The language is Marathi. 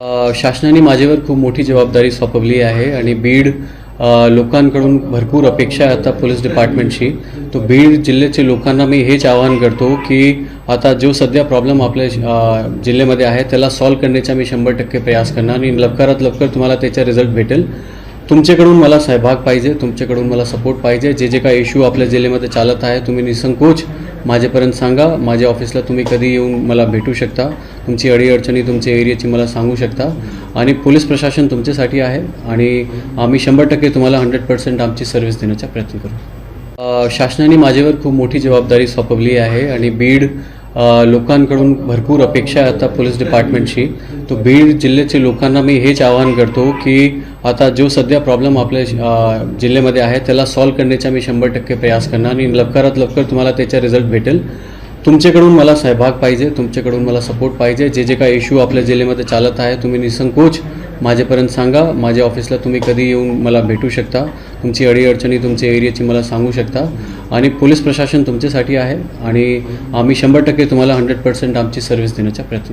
शासनाने माझ्यावर खूप मोठी जबाबदारी सोपवली आहे आणि बीड लोकांकडून भरपूर अपेक्षा आहे आता पोलीस डिपार्टमेंटची. तो बीड जिल्ह्याच्या लोकांना मी हेच आवाहन करतो की आता जो सध्या प्रॉब्लेम आपल्या जिल्ह्यामध्ये आहे त्याला सॉल्व करण्याचा मी शंभर टक्के प्रयास करणार आणि लवकरात लवकर तुम्हाला त्याचा रिझल्ट भेटेल. तुमच्याकडून मला सहभाग पाहिजे तुमच्याकडून मला सपोर्ट पाहिजे. जे जे काही इश्यू आपल्या जिल्ह्यामध्ये चालत आहे तुम्ही निसंकोच माझ्यापर्यंत सांगा. माझ्या ऑफिसला तुम्ही कधी येऊन मला भेटू शकता. तुमची अडीअडचणी तुमच्या एरियाची मला सांगू शकता. आणि पोलीस प्रशासन तुमच्यासाठी आहे. आणि आम्ही शंभर टक्के तुम्हाला हंड्रेड पर्सेंट आमची सर्व्हिस देण्याचा प्रयत्न करू. शासनाने माझ्यावर खूप मोठी जबाबदारी सोपवली आहे. आणि बीड लोकांकडून भरपूर अपेक्षा आहे आता पोलीस डिपार्टमेंटची तो बीड जिल्ह्याच्या लोकांना मी हेच आवाहन करतो की आता जो सध्या प्रॉब्लेम आपल्या जिल्ह्यामध्ये आहे त्याला सॉल्व्ह करण्याचा मी शंभर टक्के प्रयास करणार आणि लवकरात लवकर तुम्हाला त्याचा रिझल्ट भेटेल. तुमच्याकडून मला सहभाग पाहिजे तुमच्याकडून मला सपोर्ट पाहिजे. जे जे काही इश्यू आपल्या जिल्ह्यामध्ये चालत आहे तुम्ही निसंकोच माझ्यापर्यंत सांगा. माझ्या ऑफिसला तुम्ही कधी येऊन मला भेटू शकता. तुमची अडीअडचणी तुमच्या एरियाची मला सांगू शकता. आणि पोलीस प्रशासन तुमच्यासाठी आहे आणि आम्ही शंभर टक्के तुम्हाला हंड्रेड पर्सेंट आमची सर्व्हिस देण्याचा प्रयत्न